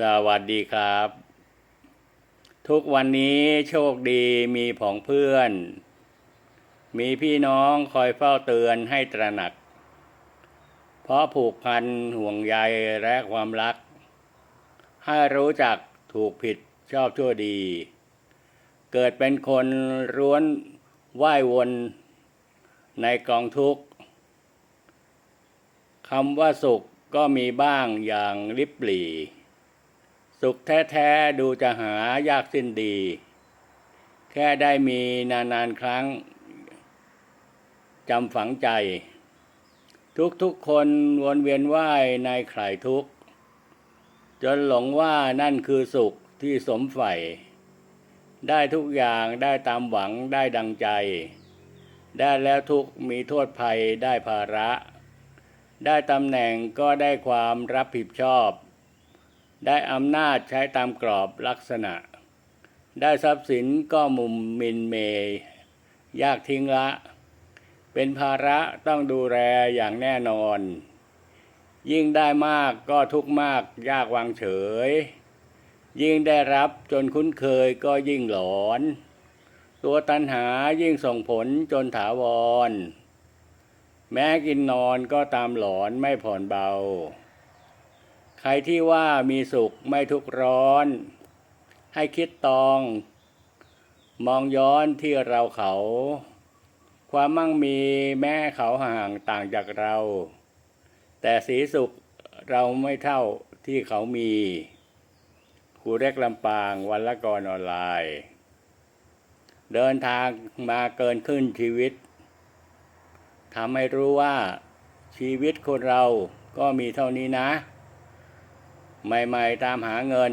สวัสดีครับ ทุกวันนี้โชคดีมีผองเพื่อน มีพี่น้องคอยเฝ้าเตือนให้ตระหนัก เพราะผูกพันห่วงใยและความรัก ให้รู้จักถูกผิดชอบชั่วดี เกิดเป็นคนร้วนว่ายวนในกองทุกข์คำว่าสุขก็มีบ้างอย่างลิบหลี่ สุขแท้ๆดูจะหายากสิ้นดี แค่ได้มีนานๆครั้งจำฝังใจ ทุกๆคนวนเวียนว่ายในไข่ทุก จนหลงว่านั่นคือสุขที่สมใฝ่ได้ทุกอย่างได้ตามหวังได้ดังใจ ได้แล้วทุกมีโทษภัยได้ภาระ ได้ตำแหน่งก็ได้ความรับผิดชอบ ได้อำนาจใช้ตามกรอบลักษณะ ได้ทรัพย์สินก็มุมมินเมยยากทิ้งละ เป็นภาระต้องดูแลอย่างแน่นอน ยิ่งได้มากก็ทุกมากยากวางเฉย ยิ่งได้รับจนคุ้นเคยก็ยิ่งหลอน ตัวตัณหายิ่งส่งผลจนถาวร แม้กินนอนก็ตามหลอนไม่ผ่อนเบา ใครที่ว่ามีสุขไม่ทุกร้อน ให้คิดตอง มองย้อนที่เราเขา ความมั่งมีแม้เขาห่างต่างจากเรา แต่สีสุขเราไม่เท่าที่เขามีครูเล็กลำปางวันละกรออนไลน์ เดินทางมาเกินขึ้นชีวิตทำให้รู้ว่าชีวิตคนเราก็มีเท่านี้นะ ใหม่ๆตามหาเงิน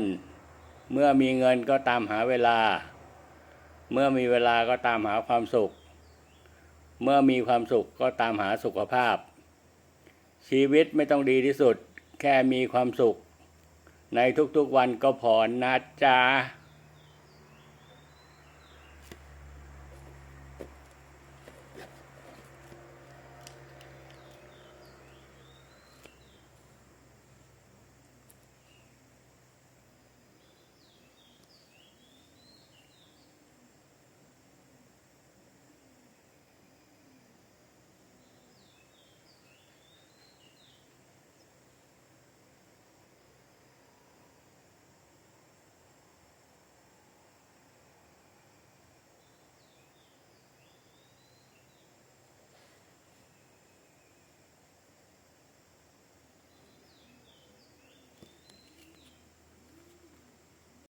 เมื่อมีเงินก็ตามหาเวลา เมื่อมีเวลาก็ตามหาความสุข เมื่อมีความสุขก็ตามหาสุขภาพ ชีวิตไม่ต้องดีที่สุด แค่มีความสุข ในทุกๆวันก็พอนะจ๊ะ